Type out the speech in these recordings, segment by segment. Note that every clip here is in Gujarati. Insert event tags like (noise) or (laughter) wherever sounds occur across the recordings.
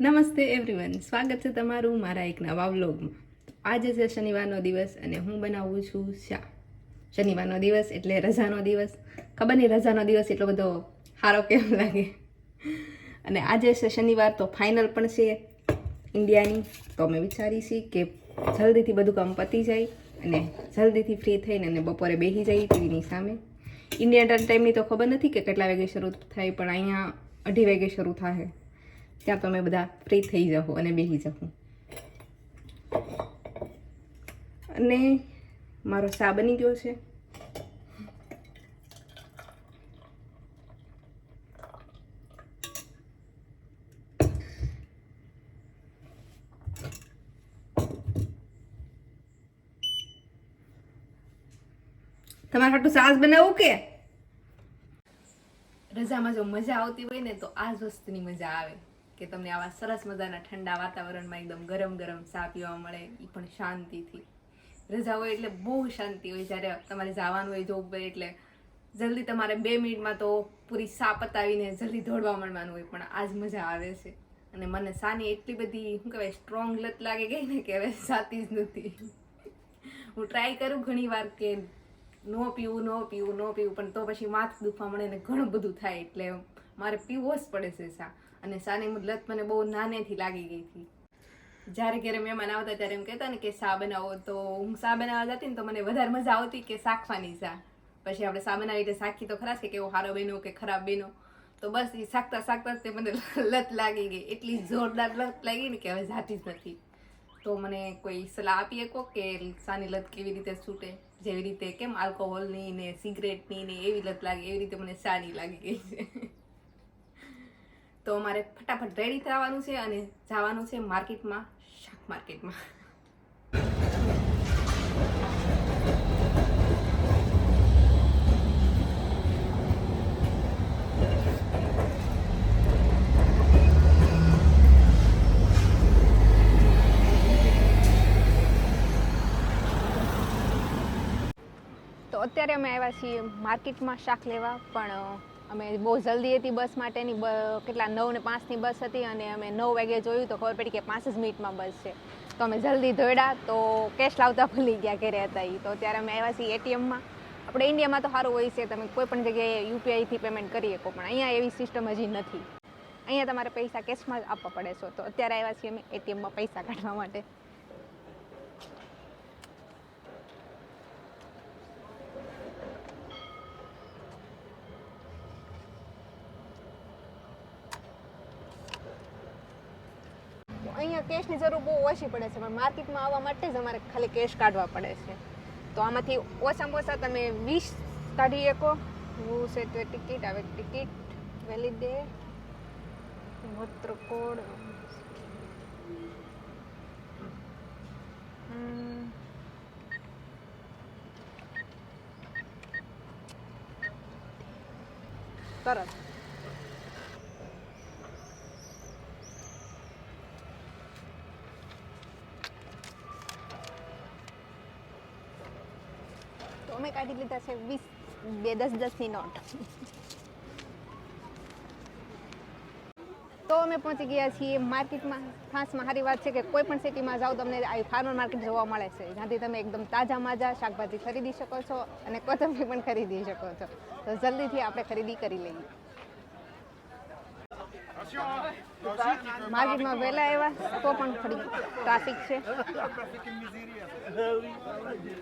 નમસ્તે એવરીવન સ્વાગત છે તમારું મારા એક નવા વ્લોગમાં આજે છે શનિવારનો દિવસ અને હું બનાવું છું શા. શનિવારનો દિવસ એટલે રજાનો દિવસ. ખબર નહીં રજાનો દિવસ એટલો બધો સારો કેમ લાગે? અને આજે છે શનિવાર તો ફાઇનલ પણ છે ઇન્ડિયાની. તો અમે વિચારી છીએ કે જલ્દીથી બધું કામ પતી જાય અને જલ્દીથી ફ્રી થઈને અને બપોરે બેસી જઈએ ટીવીની સામે. ઇન્ડિયન ટાઈમની તો ખબર નથી કે કેટલા વાગે શરૂ થાય, પણ અહીંયા અઢી વાગે શરૂ થાય. ત્યાં તમે બધા ફ્રી થઈ જાઓ અને બેસી જાઓ અને મારો સા બની ગયો છે. તમારે હાટું સાસ બનાવવું કે? રજામાં જો મજા આવતી હોય ને તો આ જ વસ્તુની મજા આવે. કે તમને આવા સરસ મજાના ઠંડા વાતાવરણમાં એકદમ ગરમ ગરમ ચા પીવા મળે એ પણ શાંતિથી. રજા હોય એટલે બહુ શાંતિ હોય, જ્યારે તમારે જવાનું હોય જોબ એટલે જલ્દી તમારે બે મિનિટમાં તો પૂરી સા પતાવીને જલ્દી દોડવા મળવાનું હોય, પણ આજ મજા આવે છે. અને મને સાની એટલી બધી, શું કહેવાય સ્ટ્રોંગ લત લાગે ગઈ ને કે હવે સાતી જ નથી. હું ટ્રાય કરું ઘણી વાર કે નો પીવું નો પીવું નો પીવું, પણ તો પછી માથું દુખવા મળે ને ઘણું બધું થાય એટલે મારે પીવો જ પડે છે સા અને સાની લત મને બહુ નાનેથી લાગી ગઈ હતી. જ્યારે ઘરે મહેમાન આવતા ત્યારે એમ કહેતા ને કે સા બનાવો તો હું શા બનાવવા જતી ને તો મને વધારે મજા આવતી કે શાકવાની શા. પછી આપણે શા બનાવી રીતે શાખી તો ખરા જ કે કેવો સારો બન્યો કે ખરાબ બન્યો. તો બસ એ શાકતા શાકતા તે મને (laughs) લત લાગી ગઈ. એટલી જોરદાર લત લાગી ને કે હવે જાતી જ નથી. તો મને કોઈ સલાહ આપી શકો કે સાની લત કેવી રીતે છૂટે? જેવી રીતે કેમ આલ્કોહોલની ને સિગરેટની ને એવી લત લાગે, એવી રીતે મને સારી લાગી ગઈ છે. તો મારે ફટાફટ રેડી થવાનું છે અને જવાનું છે માર્કેટમાં, શાક માર્કેટમાં. તો અત્યારે અમે આવ્યા છીએ માર્કેટમાં શાક લેવા, પણ અમે બહુ જલ્દી હતી બસ માટેની કેટલા નવ ને પાંચની બસ હતી અને અમે નવ વાગે જોયું તો ખબર પડી કે પાંચ જ મિનિટમાં બસ છે. તો અમે જલ્દી દોડ્યા તો કેશ લાવતા ભૂલી ગયા ઘરે હતા એ તો અત્યારે અમે આવ્યા છીએ એટીએમમાં. આપણે ઇન્ડિયામાં તો સારું હોય છે, તમે કોઈ પણ જગ્યાએ યુપીઆઈથી પેમેન્ટ કરી શકો, પણ અહીંયા એવી સિસ્ટમ હજી નથી. અહીંયા તમારે પૈસા કેશમાં જ આપવા પડે છે. તો અત્યારે આવ્યા છીએ અમે એટીએમમાં પૈસા કાઢવા માટે તો અહીંયા કેશની જરૂર બહુ ઓછી પડે છે, પણ માર્કેટમાં આવવા માટે જ અમારે ખાલી કેશ કાઢવા પડે છે. તો આમાંથી ઓછામાં ઓછા તમે વીસ કાઢી શકો. હું છે તો ટિકિટ આવે ટિકિટ વેલિડે વસ્ત્ર કોડ. તરત. અમે કાઢી લીધા છે, વીસ, બે દસ દસની નોટ. તો અમે પહોંચી ગયા છીએ માર્કેટમાં. ખાસમાં સારી વાત છે કે કોઈ પણ સિટીમાં જાઓ તમને આ ફાર્મર માર્કેટ જોવા મળે છે. જ્યાંથી તમે એકદમ તાજા માજા શાકભાજી ખરીદી શકો છો અને કોથમરી પણ ખરીદી શકો છો. તો જલ્દીથી આપણે ખરીદી કરી લઈએ. માર્કેટમાં વહેલા આવ્યા તો પણ થોડી ટ્રાફિક છે.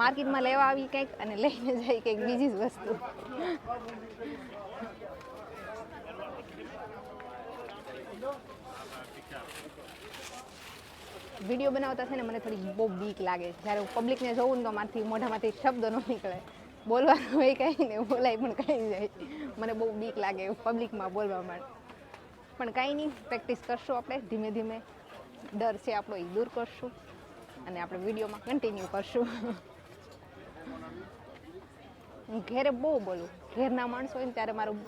માર્કેટમાં લેવા આવી કંઈક અને લઈને જાય કંઈક બીજી જ વસ્તુ. વીડિયો બનાવતા છે ને મને થોડી બહુ બીક લાગે. જ્યારે હું પબ્લિકને જોઉં ને તો મારથી મોઢામાંથી શબ્દ ન નીકળે. બોલવાનું હોય કંઈ ને બોલાય પણ કંઈ જાય. મને બહુ બીક લાગે પબ્લિકમાં બોલવા માટે. પણ કાંઈ નહીં પ્રેક્ટિસ કરશું આપણે. ધીમે ધીમે ડર છે આપણો, એ દૂર કરશું. અને આપણે વિડીયોમાં કન્ટિન્યુ કરશું. હું ઘેરે બહુ બોલું. ઘેરના માણસો હોય ને ત્યારે મારું,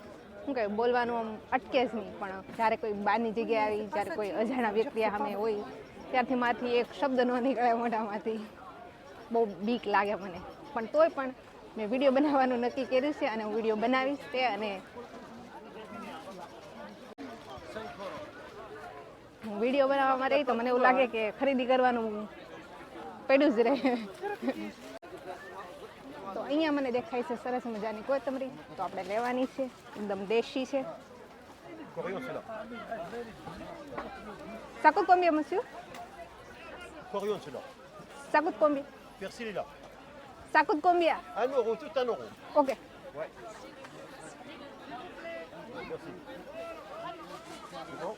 શું કહે બોલવાનું આમ અટકે જ નહીં. પણ જ્યારે કોઈ બહારની જગ્યાએ આવી, જ્યારે કોઈ અજાણા વ્યક્તિ સામે હોય, ત્યારથી મારાથી એક શબ્દ ન નીકળે મોઢામાંથી. બહુ બીક લાગે મને. પણ તોય પણ મેં વીડિયો બનાવવાનું નક્કી કર્યું છે અને હું વીડિયો બનાવીશ તે અને હું વીડિયો બનાવવામાં રહી તો મને એવું લાગે કે ખરીદી કરવાનું પડ્યું જ રહે તો અહીંયા મને દેખાય છે સરસ મજાની કોથમરી તો આપણે લેવાની છે એકદમ દેશી છે Corion, c'est là. Ça coûte combien, monsieur Corion, c'est là. Ça coûte combien Persil est là. Ça coûte combien Un euro, tout un euro. Ok. Ouais. Merci. C'est bon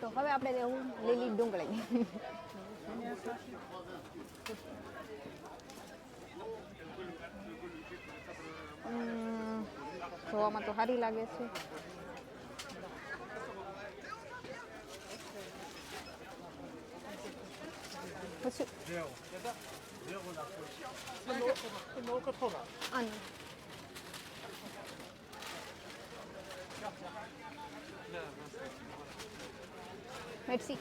તો હવે આપણે લેવું લીલી ડુંગળી. જોવામાં તો સારી લાગે છે. પછી આનું. મેડસી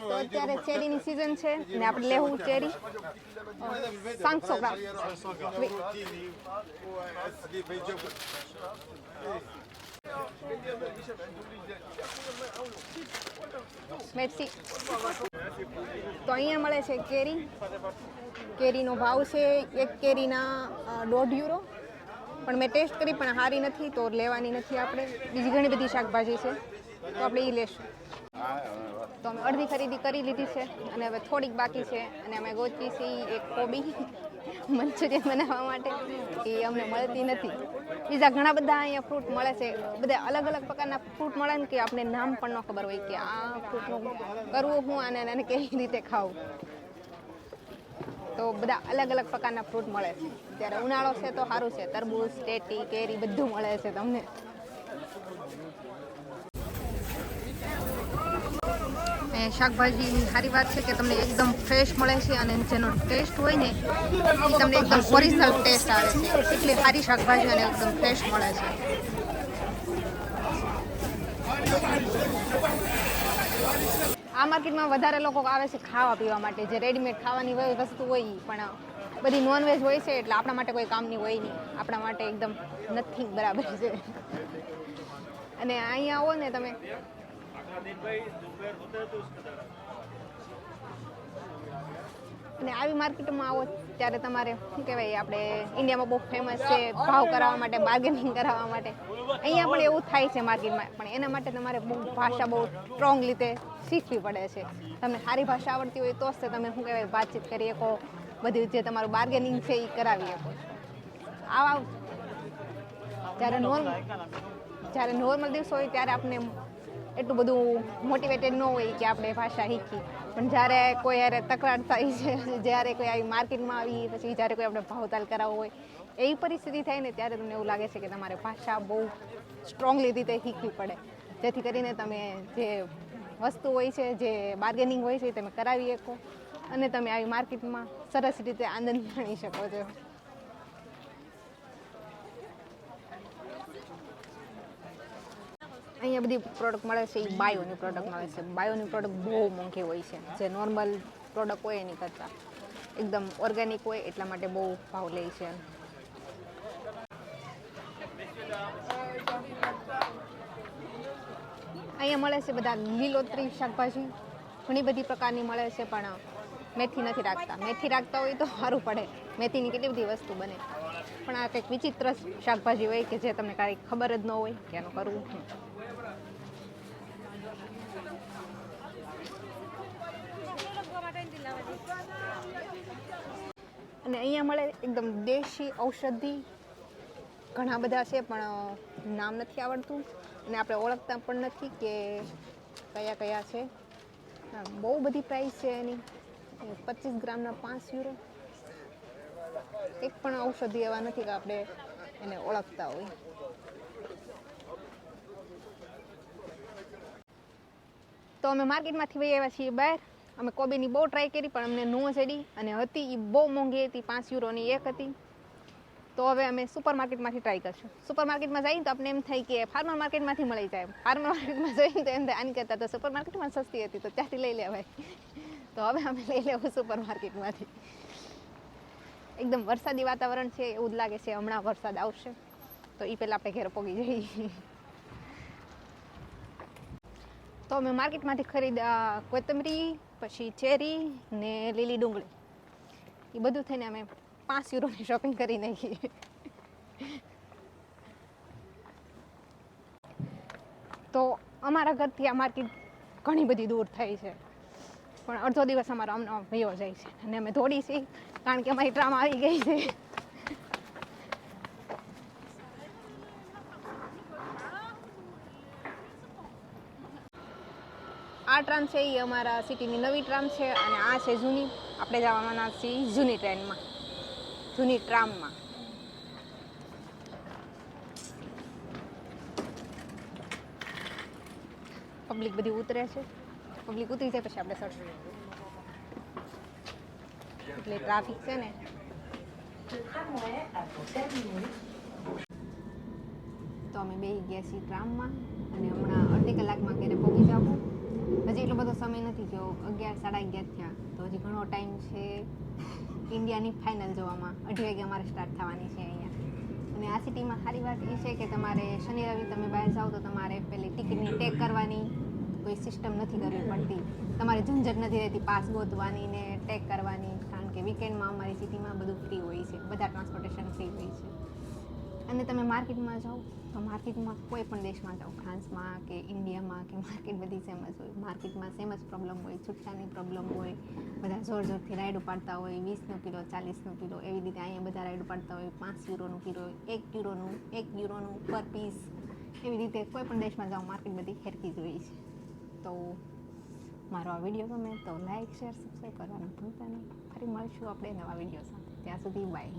તો અત્યારે ચેરીની સિઝન છે ને આપણે લેવું ચેરી પાંચસો ગ્રામ મેડસી તો અહીંયા મળે છે કેરી. કેરીનો ભાવ છે એક કેરીના દોઢ યુરો. પણ મેં ટેસ્ટ કરી, પણ સારી નથી, તો લેવાની નથી આપણે. બીજી ઘણી બધી શાકભાજી છે. તો આપણે એ લેશું. તો અમે અડધી ખરીદી કરી લીધી છે, અને હવે થોડીક બાકી છે, અને અમે ગોચી છે એક કોબી. (laughs) મંચુરિયન બનાવવા માટે. એ અમને મળતી નથી. બીજા ઘણા બધા અહીંયા ફ્રૂટ મળે છે. બધા અલગ અલગ પ્રકારના ફ્રૂટ મળે ને કે આપણે નામ પણ ન ખબર હોય કે આ ફ્રૂટનું કરવું હું અને એને કેવી રીતે ખાવું. તો બધા અલગ અલગ પ્રકારના ફ્રૂટ મળે છે. ત્યારે ઉનાળો છે તો સારું છે. તરબૂચ, ટેટી, કેરી બધું મળે છે તમને. શાકભાજીની સારી વાત છે કે તમને એકદમ ફ્રેશ મળે છે અને જેનો ટેસ્ટ હોય ને, એ તમને એકદમ ઓરિજિનલ ટેસ્ટ આવે છે. એટલી સારી શાકભાજી અને એકદમ ફ્રેશ મળે છે. આ માર્કેટમાં વધારે લોકો આવે છે ખાવા પીવા માટે. જે રેડીમેડ ખાવાની વસ્તુ હોય પણ બધી નોનવેજ હોય છે એટલે આપણા માટે કોઈ કામની હોય નહીં. આપણા માટે એકદમ નથી બરાબર છે. અને અહીંયા આવો ને તમે. અને આવી માર્કેટમાં આવો ત્યારે તમારે, શું કહેવાય, આપણે ઇન્ડિયામાં બહુ ફેમસ છે, ભાવ કરાવવા માટે બાર્ગેનિંગ કરાવવા માટે. અહીંયા પણ એવું થાય છે માર્કેટમાં પણ એના માટે તમારે બહુ ભાષા બહુ સ્ટ્રોંગ રીતે શીખવી પડે છે. તમને સારી ભાષા આવડતી હોય તો જ તમે, શું કહેવાય, વાતચીત કરી શકો, બધી જે તમારું બાર્ગેનિંગ છે એ કરાવી શકો આવા જ્યારે નોર્મલ જ્યારે નોર્મલ દિવસ હોય ત્યારે આપણે એટલું બધું મોટિવેટેડ ન હોય કે આપણે ભાષા શીખી પણ જ્યારે કોઈ યારે તકરાર થાય છે, જ્યારે કોઈ આવી માર્કેટમાં આવી, પછી જ્યારે કોઈ આપણે ભાવતાલ કરાવવો હોય, એવી પરિસ્થિતિ થાય ને ત્યારે તમને એવું લાગે છે કે તમારે ભાષા બહુ સ્ટ્રોંગલી રીતે શીખવી પડે. જેથી કરીને તમે જે વસ્તુ હોય છે, જે બાર્ગેનિંગ હોય છે તમે કરાવી શકો અને તમે આવી માર્કેટમાં સરસ રીતે આનંદ માણી શકો છો. અહીંયા બધી પ્રોડક્ટ મળે છે, એ બાયોની પ્રોડક્ટ મળે છે. બાયોની પ્રોડક્ટ બહુ મોંઘી હોય છે. જે નોર્મલ પ્રોડક્ટ હોય એની કરતાં એકદમ ઓર્ગેનિક હોય એટલા માટે બહુ ભાવ લે છે. અહીંયા મળે છે બધા લીલોતરી શાકભાજી. ઘણી બધી પ્રકારની મળે છે, પણ મેથી નથી રાખતા. મેથી રાખતા હોય તો સારું પડે. મેથીની કેટલી બધી વસ્તુ બને. પણ આ કંઈક વિચિત્ર શાકભાજી હોય કે જે તમને કાંઈ ખબર જ ન હોય, કે એનું કરવું? અને અહીંયા મળે એકદમ દેશી ઔષધિ. ઘણા બધા છે, પણ નામ નથી આવડતું. અને આપણે ઓળખતા પણ નથી કે કયા કયા છે. બહુ બધી પ્રાઇસ છે એની. પચીસ ગ્રામના પાંચ યુરો એક પણ ઔષધિ એવા નથી કે આપણે એને ઓળખતા હોય. તો અમે માર્કેટમાંથી વહી આવ્યા છીએ બહાર. અમે કોબીની બહુ ટ્રાય કરી, પણ અમને નો ચડી અને હતી એ બહુ મોંઘી હતી, પાંચ યુરોની એક હતી. તો હવે અમે સુપર માર્કેટમાંથી ટ્રાય કરશું. સુપર માર્કેટમાં જઈએ તો આપણે એમ થાય કે ફાર્મર માર્કેટમાંથી મળી જાય ફાર્મર માર્કેટમાં જઈએ તો એમ થાય, આની કરતાં તો સુપર માર્કેટમાં સસ્તી હતી, તો ત્યાંથી લઈ લેવાય. તો હવે અમે લઈ લેવું સુપર માર્કેટમાંથી એકદમ વરસાદી વાતાવરણ છે, એવું જ લાગે છે, હમણાં વરસાદ આવશે. તો એ પહેલાં આપણે ઘેર પોગી જઈએ. તો અમે માર્કેટમાંથી ખરીદ્યા કોથમરી પછી ચેરી ને લીલી ડુંગળી. એ બધું થઈને અમે પાંચ યુરોની શોપિંગ કરી નાખી. તો અમારા ઘરથી આ માર્કેટ ઘણી બધી દૂર થઈ છે. પણ અડધો દિવસ અમારો અમને વયો જાય છે. અને અમે દોડી છીએ, કારણ કે અમારી ટ્રામ આવી ગઈ છે. આ ટ્રામ છે એ અમારા સિટીની નવી ટ્રામ છે અને આ છે જૂની. આપણે જવાના છીએ જૂની ટ્રેનમાં. જૂની ટ્રામમાં. પબ્લિક બધી ઉતરે છે. પબ્લિક ઉતરી જાય પછી આપણે સરસ એટલે ટ્રાફિક છે ને. તો અમે બે ગયા છીએ ટ્રામમાં અને હમણાં અડધી કલાકમાં ઘરે પહોંચી જાવું હજી એટલો બધો સમય નથી થયો, અગિયાર, સાડા અગિયાર થયા. તો હજી ઘણો ટાઈમ છે ઇન્ડિયાની ફાઇનલ જોવામાં. અઢી વાગે અમારે સ્ટાર્ટ થવાની છે અહીંયા. અને આ સિટીમાં સારી વાત એ છે કે તમારે શનિ, રવિ તમે બહાર જાઓ તો તમારે પેલી ટિકિટની ટેક કરવાની. કોઈ સિસ્ટમ નથી કરવી પડતી. તમારે ઝંઝટ નથી રહેતી પાસ ગોતવાની ને ટેક કરવાની. કારણ કે વીકેન્ડમાં અમારી સિટીમાં બધું ફ્રી હોય છે. બધા ટ્રાન્સપોર્ટેશન ફ્રી હોય છે. અને તમે માર્કેટમાં જાઓ, તો માર્કેટમાં કોઈ પણ દેશમાં જાઓ, ફ્રાન્સમાં કે ઇન્ડિયામાં કે માર્કેટ બધી સેમ જ હોય. માર્કેટમાં સેમ જ પ્રોબ્લેમ હોય છૂટકાની પ્રોબ્લેમ હોય, બધા જોર જોરથી રાઈડ ઉપાડતા હોય, વીસનો કિલો, ચાલીસનો કિલો, એવી રીતે અહીંયા બધા રાઈડ ઉપાડતા હોય, પાંચ યુરોનું કિલો, એક યુરોનું એક યુરોનું પર પીસ એવી રીતે કોઈ પણ દેશમાં જાઓ, માર્કેટ બધી હેરકી જ હોય છે. તો મારો આ વીડિયો ગમે તો લાઇક શેર સબસ્ક્રાઈબ કરવાનું ભૂલતા નહીં. ફરી મળીશું આપણે નવા વીડિયો સાથે. ત્યાં સુધી બાય